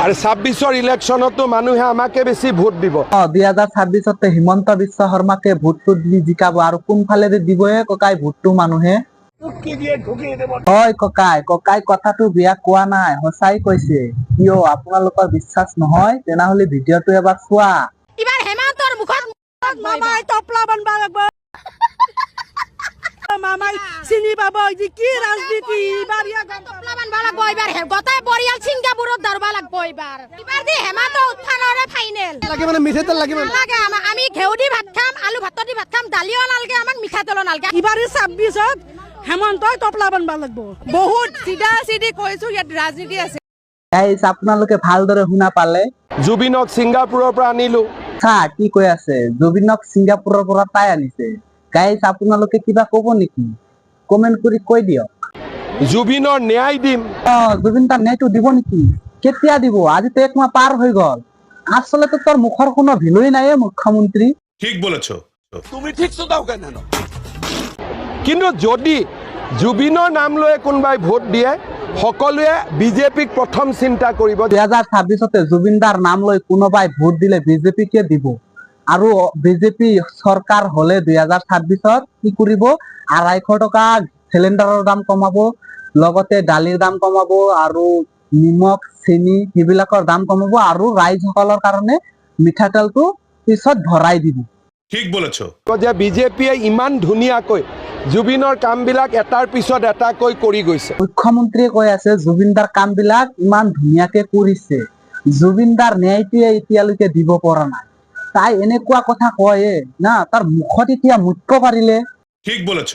আৰু ছাব্বিছৰ ইলেকশ্যনতো মানুহে আমাকে বেছি ভোট দিব। দুই হাজাৰ ছাব্বিছতে হিমন্ত বিশ্ব শৰ্মাকে ভোটটো দি জিকাব। আৰু কোনফালেদি দিবহে ককাই ভোটটো মানুহে। হয় ককাই ককাই কথাটো বিয়া কোৱা নাই সঁচাই কৈছে। কিয় আপোনালোকৰ বিশ্বাস নহয়? তেনেহলে ভিডিঅ'টো এবাৰ চোৱা। মামাই চিনি পাব কি ৰাজনীতি হেমান্ত উত্থানৰে ফাইনেল লাগে মানে লাগে মানে। নালাগে আমা- আমি ঘেউ দি ভাত খাম আলু ভাত দি ভাত খাম দালিও নালাগে আমাক মিঠাতেলো নালাগে। এইবাৰ ছাব্বিছত হেমন্তই টপলা বানবা লাগব। বহুত চিধা চিধি কৈছো ইয়াত ৰাজনীতি আছে। গাইজ আপোনালোকে ভালদৰে শুনা পালে। জুবিনক ছিংগাপুৰৰ পৰা আনিলোঁ। চা কি কৈ আছে? জুবিনক ছিংগাপুৰৰ পৰা তাই আনিছে। গাইজ আপোনালোকে কিবা কব নেকি? কমেন্ট কৰি কৈ দিয়ক। জুবিনৰ ন্যায় দিম। অ জুবিন তাৰ ন্যায়টো দিব নেকি? কেতিয়া দিব? আজিতো এক মাহ পাৰ হৈ গল। আচলতে তোৰ মুখৰ কোনো ভিলুই নাই মুখ্যমন্ত্ৰী। ঠিক বলেছ। কিন্তু যদি জুবিনৰ নাম লৈ কোনোবাই ভোট দিয়ে সকলোৱে বিজেপিক প্ৰথম চিন্তা কৰিব দুহেজাৰ ছাব্বিছতে জুবিন দাৰ নাম লৈ কোনোবাই ভোট দিলে বিজেপিকে দিব। আৰু বিজেপি চৰকাৰ হলে দুহেজাৰ ছাব্বিছত কি কৰিব? আঢ়াইশ টকা চিলিণ্ডাৰৰ দাম কমাব লগতে দালিৰ দাম কমাব আৰু নিমখ চেনি সেইবিলাকৰ দাম কমাব আৰু ৰাইজসকলৰ কাৰণে মিঠাতেলটো পিছত ভৰাই দিব। ঠিক বলেছ। যে বিজেপিয়ে ইমান ধুনীয়াকৈ জুবিনৰ কামবিলাক এটাৰ পিছত এটাকৈ কৰি গৈছে। মুখ্যমন্ত্ৰীয়ে কৈ আছে জুবিন দাৰ কাম বিলাক ইমান ধুনীয়াকে কৰিছে। জুবিন দাৰ ন্যায়টোৱে এতিয়ালৈকে দিব পৰা নাই। তাই এনেকুৱা কথা কয়ে না তাৰ মুখত এতিয়া মুখ্য পাৰিলে। ঠিক বলেছ।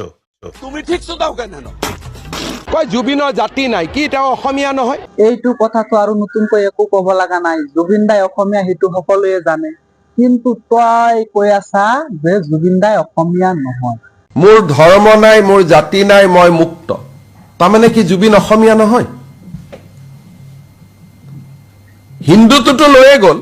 কয় জুবিনৰ জাতি নাই কি তেওঁ অসমীয়া নহয়? এইটো কথাটো আৰু নতুনকৈ একো কব লগা নাই। জুবিন দাই অসমীয়া সেইটো সকলোৱে জানে। কিন্তু তই কৈ আছা যে জুবিন দাই অসমীয়া নহয়। মোৰ ধৰ্ম নাই মোৰ জাতি নাই মই মুক্ত। তাৰমানে কি জুবিন অসমীয়া নহয়? হিন্দুটোতো লৈয়ে গ'ল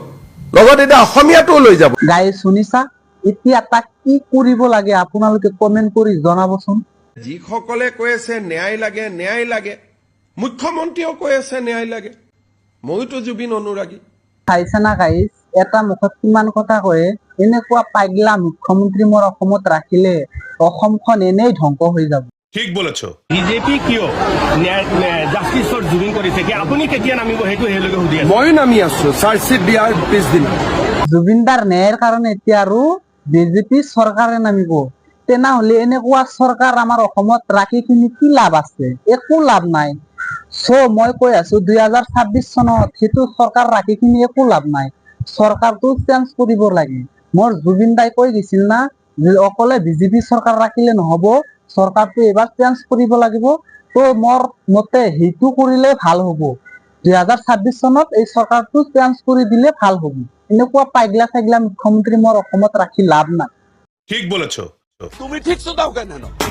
লগত এতিয়া অসমীয়াটোও লৈ যাব। গাই শুনিছা? এতিয়া তাক কি কৰিব লাগে? আপোনালোকে কমেন্ট কৰি জনাবচোন। যিসকলে কৈ আছে ন্যায় লাগে ন্যায় লাগে। মুখ্যমন্ত্ৰীয়েও কৈ আছে ন্যায় লাগে। ময়োতো জুবিন অনুৰাগী। চাইছে না গাইজ এটা মুখত কিমান কথা কয়ে এনেকুৱা পাগলা মুখ্যমন্ত্ৰী মোৰ অসমত ৰাখিলে অসমখন এনেই ধ্বংস হৈ যাব। ঠিক বলেছ। বিজেপি কিয় ন্যায় জাষ্টিছৰ জুবিন কৰিছে কি আপুনি কেতিয়া নামিব সেইটো সেইলৈকে সুধি ময়ো নামি আছো চাৰ্জশ্বিট দিয়াৰ পিছদিনা। জুবিনদাৰ ন্যায়ৰ কাৰণে এতিয়া আৰু বিজেপি চৰকাৰে নামিব। তেনেহলে এনেকুৱা চৰকাৰ আমাৰ অসমত ৰাখি কিনি কি লাভ আছে? একো লাভ নাই। চ' মই কৈ আছো দুই হাজাৰ ছাব্বিশ চনত সেইটো চৰকাৰ ৰাখি কিনি একো লাভ নাই। চৰকাৰটো চেঞ্জ কৰিব লাগে। মোৰ জুবিন দাই কৈ দিছিল না অকলে বিজেপি চৰকাৰ ৰাখিলে নহব, চৰকাৰটো এইবাৰ চেঞ্জ কৰিব লাগিব। ত' মোৰ মতে সেইটো কৰিলে ভালো হ'ব। দুই হাজাৰ ছাব্বিশ চনত এই চৰকাৰটো চেঞ্জ কৰি দিলে ভালো হ'ব। এনেকুৱা পাগলা চাগলা মুখ্যমন্ত্ৰী মোৰ অসমত ৰাখি লাভ নাই। ঠিক বলেছ। तुम्ही ठीक सुद्धा का